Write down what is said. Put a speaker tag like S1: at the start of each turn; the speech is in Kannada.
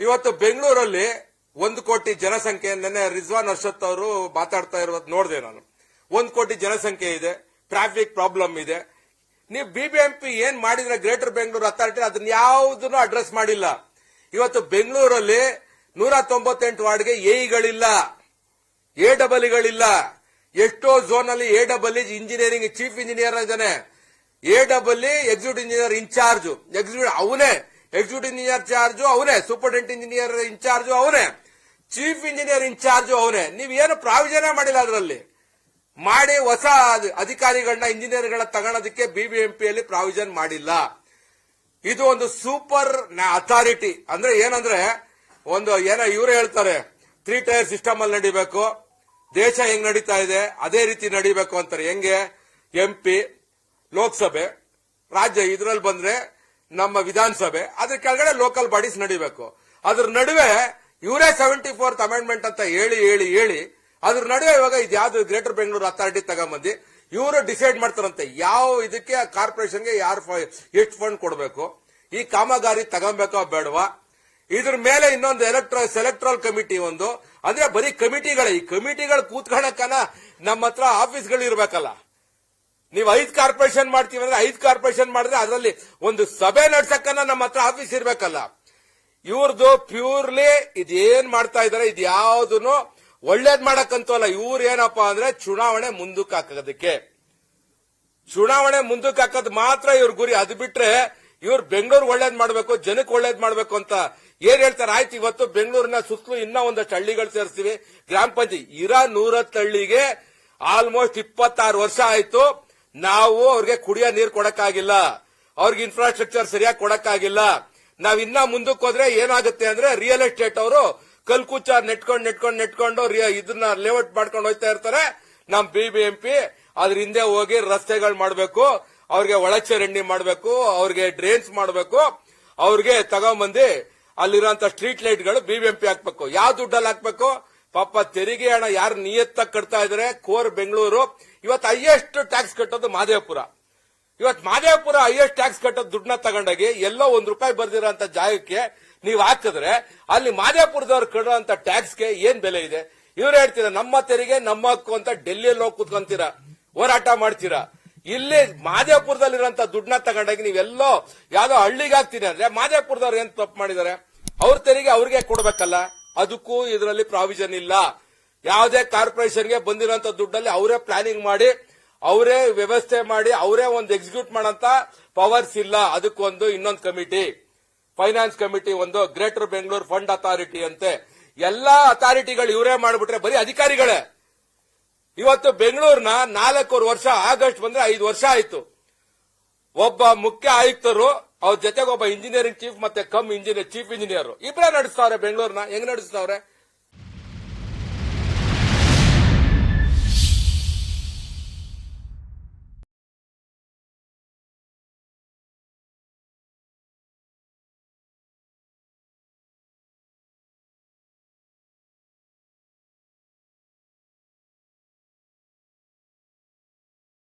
S1: ಇವತ್ತು ಬೆಂಗಳೂರಲ್ಲಿ ಒಂದು ಕೋಟಿ ಜನಸಂಖ್ಯೆ, ನೆನ್ನೆ ರಿಜ್ವಾನ್ ಅರ್ಷತ್ ಅವರು ಮಾತಾಡ್ತಾ ಇರೋದು ನೋಡಿದೆ ನಾನು. ಒಂದು ಕೋಟಿ ಜನಸಂಖ್ಯೆ ಇದೆ ಟ್ರಾಫಿಕ್ ಪ್ರಾಬ್ಲಮ್ ಇದೆ. ನೀವು ಬಿಬಿಎಂಪಿ ಏನ್ ಮಾಡಿದ್ರೆ ಗ್ರೇಟರ್ ಬೆಂಗಳೂರು ಅಥಾರಿಟಿ ಅದನ್ನ ಯಾವುದನ್ನು ಅಡ್ರೆಸ್ ಮಾಡಿಲ್ಲ. ಇವತ್ತು ಬೆಂಗಳೂರಲ್ಲಿ ನೂರ ತೊಂಬತ್ತೆಂಟು ವಾರ್ಡ್ಗೆ ಎಇಗಳಿಲ್ಲ ಎ ಡಬಲ್ಗಳಿಲ್ಲ ಎಷ್ಟೋ ಝೋನ್ ಅಲ್ಲಿ A double engineering chief engineer ಇದ್ದಾನೆ. A double executive engineer incharge executive ಅವನೇ. ಎಕ್ಸಿಕ್ಯೂಟಿವ್ ಇಂಜಿನಿಯರ್ ಚಾರ್ಜು ಅವನೇ ಸೂಪರಿಂಟೆಂಡೆಂಟ್ ಇಂಜಿನಿಯರ್ ಇನ್ಚಾರ್ಜು ಅವನೇ ಚೀಫ್ ಇಂಜಿನಿಯರ್ ಇನ್ಚಾರ್ಜು ಅವನೇ ನೀವು ಏನು ಪ್ರಾವಿಷನ್ ಮಾಡಿಲ್ಲ ಅದರಲ್ಲಿ. ಮಾಡಿ ಹೊಸ ಅಧಿ- ಅಧಿಕಾರಿಗಳನ್ನ ಇಂಜಿನಿಯರ್ಗಳನ್ನ ತಗೊಳೋದಕ್ಕೆ ಬಿಬಿಎಂಪಿಯಲ್ಲಿ ಪ್ರಾವಿಷನ್ ಮಾಡಿಲ್ಲ. ಇದು ಒಂದು ಸೂಪರ್ ಅಥಾರಿಟಿ ಅಂದ್ರೆ ಏನಂದ್ರೆ, ಒಂದು ಏನೋ ಇವರು ಹೇಳ್ತಾರೆ ತ್ರೀ ಟೈರ್ ಸಿಸ್ಟಮ್ ಅಲ್ಲಿ ನಡಿಬೇಕು, ದೇಶ ಹೆಂಗ್ ನಡೀತಾ ಇದೆ, ಅದೇ ರೀತಿ ನಡಿಬೇಕು ಅಂತಾರೆ. ಹೆಂಗೆ? ಎಂಪಿ ಲೋಕಸಭೆ, ರಾಜ್ಯ ಇದ್ರಲ್ಲಿ ಬಂದ್ರೆ ನಮ್ಮ ವಿಧಾನಸಭೆ, ಅದ್ರ ಕೆಳಗಡೆ ಲೋಕಲ್ ಬಾಡೀಸ್ ನಡಿಬೇಕು. ಅದ್ರ ನಡುವೆ ಇವರೇ ಸೆವೆಂಟಿ ಫೋರ್ತ್ ಅಮೆಂಡ್ಮೆಂಟ್ ಅಂತ ಹೇಳಿ ಹೇಳಿ ಹೇಳಿ, ಅದ್ರ ನಡುವೆ ಇವಾಗ ಇದ್ಯಾವ್ದು ಗ್ರೇಟರ್ ಬೆಂಗಳೂರು ಅಥಾರಿಟಿ ತಗೊಂಬಂದಿ, ಇವರು ಡಿಸೈಡ್ ಮಾಡ್ತಾರಂತೆ, ಯಾವ ಇದಕ್ಕೆ ಕಾರ್ಪೊರೇಷನ್ಗೆ ಯಾರು ಎಷ್ಟು ಫಂಡ್ ಕೊಡಬೇಕು. ಈ ಕಾಮಗಾರಿ ತಗೊಬೇಕೋ ಬೇಡವಾ? ಇದ್ರ ಮೇಲೆ ಇನ್ನೊಂದು ಎಲೆಕ್ಟ್ರ ಸೆಲೆಕ್ಟ್ರಲ್ ಕಮಿಟಿ ಒಂದು. ಅಂದ್ರೆ ಬರೀ ಕಮಿಟಿಗಳೇ ಈ ಕಮಿಟಿಗಳು ಕೂತ್ಕೊಳ್ಳಕ್ಕನ ನಮ್ಮ ಹತ್ರ ಆಫೀಸ್ಗಳು ಇರ್ಬೇಕಲ್ಲ ನೀವು ಐದು ಕಾರ್ಪೊರೇಷನ್ ಮಾಡ್ತೀವಿ ಅಂದ್ರೆ ಐದು ಕಾರ್ಪೊರೇಷನ್ ಮಾಡಿದ್ರೆ ಅದರಲ್ಲಿ ಒಂದು ಸಭೆ ನಡ್ಸಕ್ಕನ ನಮ್ಮ ಹತ್ರ ಆಫೀಸ್ ಇರ್ಬೇಕಲ್ಲ. ಇವ್ರದ್ದು ಪ್ಯೂರ್ಲಿ ಇದೇನ್ ಮಾಡ್ತಾ ಇದಾರೆ, ಇದು ಯಾವ್ದನ್ನು ಒಳ್ಳೇದ್ ಮಾಡಕ್ಕಂತೂ ಅಲ್ಲ ಇವ್ರು ಏನಪ್ಪಾ ಅಂದ್ರೆ ಚುನಾವಣೆ ಮುಂದಕ್ಕೆ ಹಾಕೋದಕ್ಕೆ. ಚುನಾವಣೆ ಮುಂದಕ್ಕೆ ಹಾಕೋದು ಮಾತ್ರ ಇವ್ರ ಗುರಿ. ಅದು ಬಿಟ್ರೆ ಇವ್ರು ಬೆಂಗಳೂರು ಒಳ್ಳೇದ್ ಮಾಡಬೇಕು, ಜನಕ್ಕೆ ಒಳ್ಳೇದ್ ಮಾಡಬೇಕು ಅಂತ ಏನ್ ಹೇಳ್ತಾರೆ? ಆಯ್ತು, ಇವತ್ತು ಬೆಂಗಳೂರಿನ ಸುತ್ತಲೂ ಇನ್ನ ಒಂದಷ್ಟು ಹಳ್ಳಿಗಳು ಸೇರಿಸ್ತೀವಿ. ಗ್ರಾಮ ಪಂಚಾಯತ್ ಇರೋ ನೂರತ್ತು ಹಳ್ಳಿಗೆ ಆಲ್ಮೋಸ್ಟ್ ಇಪ್ಪತ್ತಾರು ವರ್ಷ ಆಯ್ತು. ನಾವು ಅವ್ರಿಗೆ ಕುಡಿಯೋ ನೀರು ಕೊಡಕ್ಕಾಗಿಲ್ಲ. ಅವ್ರಿಗೆ ಇನ್ಫ್ರಾಸ್ಟ್ರಕ್ಚರ್ ಸರಿಯಾಗಿ ಕೊಡಕ್ಕಾಗಿಲ್ಲ. ನಾವ್ ಇನ್ನ ಮುಂದಕ್ಕೆ ಹೋದ್ರೆ ಏನಾಗುತ್ತೆ ಅಂದ್ರೆ ರಿಯಲ್ ಎಸ್ಟೇಟ್ ಅವರು ಕಲ್ಕುಚ್ಚ ನೆಟ್ಕೊಂಡು ನೆಟ್ಕೊಂಡು ನೆಟ್ಕೊಂಡು ಇದನ್ನ ಲೇಔಟ್ ಮಾಡ್ಕೊಂಡು ಹೋಗ್ತಾ ಇರ್ತಾರೆ. ನಮ್ ಬಿಬಿಎಂಪಿ ಅದ್ರ ಹಿಂದೆ ಹೋಗಿ ರಸ್ತೆಗಳು ಮಾಡಬೇಕು. ಅವ್ರಿಗೆ ಒಳಚರಂಡಿ ಮಾಡಬೇಕು. ಅವ್ರಿಗೆ ಡ್ರೈನ್ಸ್ ಮಾಡಬೇಕು. ಅವ್ರಿಗೆ ತಗೊಂಬಂದಿ ಅಲ್ಲಿರೋಂತ ಸ್ಟ್ರೀಟ್ ಲೈಟ್ಗಳು ಬಿಬಿಎಂಪಿ ಹಾಕ್ಬೇಕು. ಯಾವ ದುಡ್ಡಲ್ಲಿ ಹಾಕ್ಬೇಕು? ಪಾಪ ತೆರಿಗೆ ಹಣ ಯಾರು ನಿಯತ್ತಾಗಿ ಕಟ್ತಾ ಇದ್ರೆ? ಕೋರ್ ಬೆಂಗಳೂರು. ಇವತ್ತು ಹೈಯೆಸ್ಟ್ ಟ್ಯಾಕ್ಸ್ ಕಟ್ಟೋದು ಮಾದೇವಪುರ. ಇವತ್ತು ಮಾದೇವಪುರ ಹೈಯೆಸ್ಟ್ ಟ್ಯಾಕ್ಸ್ ಕಟ್ಟೋದು ದುಡ್ಡನ್ನ ತಗೊಂಡಾಗಿ ಎಲ್ಲೋ ಒಂದ್ ರೂಪಾಯಿ ಬರ್ದಿರೋಂತ ಜಾಗಕ್ಕೆ ನೀವು ಹಾಕಿದ್ರೆ ಅಲ್ಲಿ ಮಾದೇವಪುರದವ್ರು ಟ್ಯಾಕ್ಸ್ ಟ್ಯಾಕ್ಸ್ಗೆ ಏನ್ ಬೆಲೆ ಇದೆ? ಇವ್ರು ಹೇಳ್ತೀರ, ನಮ್ಮ ತೆರಿಗೆ, ನಮ್ಮ ಹಕ್ಕು ಅಂತ ಡೆಲ್ಲಿಯಲ್ಲಿ ಹೋಗಿ ಕೂತ್ಕೊಂತೀರಾ? ಹೋರಾಟ ಮಾಡ್ತೀರಾ? ಇಲ್ಲಿ ಮಾದೇವಪುರದಲ್ಲಿರೋಂತ ದುಡ್ಡನ್ನ ತಗೊಂಡಾಗಿ ನೀವೆಲ್ಲೋ ಯಾವ್ದೋ ಹಳ್ಳಿಗೆ ಹಾಕ್ತೀನಿ ಅಂದ್ರೆ ಮಾದೇವಪುರದವ್ರು ಏನ್ ತಪ್ಪು ಮಾಡಿದ್ದಾರೆ? ಅವ್ರ ತೆರಿಗೆ ಅವ್ರಿಗೆ ಕೊಡ್ಬೇಕಲ್ಲ? ಅದಕ್ಕೂ ಇದರಲ್ಲಿ ಪ್ರಾವಿಷನ್ ಇಲ್ಲ. ಯಾವುದೇ ಕಾರ್ಪೊರೇಷನ್ಗೆ ಬಂದಿರುವಂತ ದುಡ್ಡಲ್ಲಿ ಅವರೇ ಪ್ಲಾನಿಂಗ್ ಮಾಡಿ, ಅವರೇ ವ್ಯವಸ್ಥೆ ಮಾಡಿ, ಅವರೇ ಒಂದು ಎಕ್ಸಿಕ್ಯೂಟ್ ಮಾಡಂತ ಪವರ್ಸ್ ಇಲ್ಲ. ಅದಕ್ಕೊಂದು ಇನ್ನೊಂದು ಕಮಿಟಿ, ಫೈನಾನ್ಸ್ ಕಮಿಟಿ ಒಂದು, ಗ್ರೇಟರ್ ಬೆಂಗಳೂರು ಫಂಡ್ ಅಥಾರಿಟಿ ಅಂತೆ. ಎಲ್ಲಾ ಅಥಾರಿಟಿಗಳು ಇವರೇ ಮಾಡ್ಬಿಟ್ರೆ ಬರೀ ಅಧಿಕಾರಿಗಳೇ. ಇವತ್ತು ಬೆಂಗಳೂರಿನ ನಾಲ್ಕೂವರೆ ವರ್ಷ, ಆಗಸ್ಟ್ ಬಂದ್ರೆ ಐದು ವರ್ಷ ಆಯಿತು. ಒಬ್ಬ ಮುಖ್ಯ ಆಯುಕ್ತರು, ಅವ್ರ ಜೊತೆಗೆ ಒಬ್ಬ ಇಂಜಿನಿಯರಿಂಗ್ ಚೀಫ್ ಮತ್ತೆ ಕಮ್ ಇಂಜಿನಿಯರ್ ಚೀಫ್ ಇಂಜಿನಿಯರ್ ಇಬ್ಬರೇ ನಡೆಸ್ತಾವ್ರೆ ಬೆಂಗಳೂರಿನ. ಹೆಂಗ್ ನಡೆಸ್ತಾವ್ರೆ?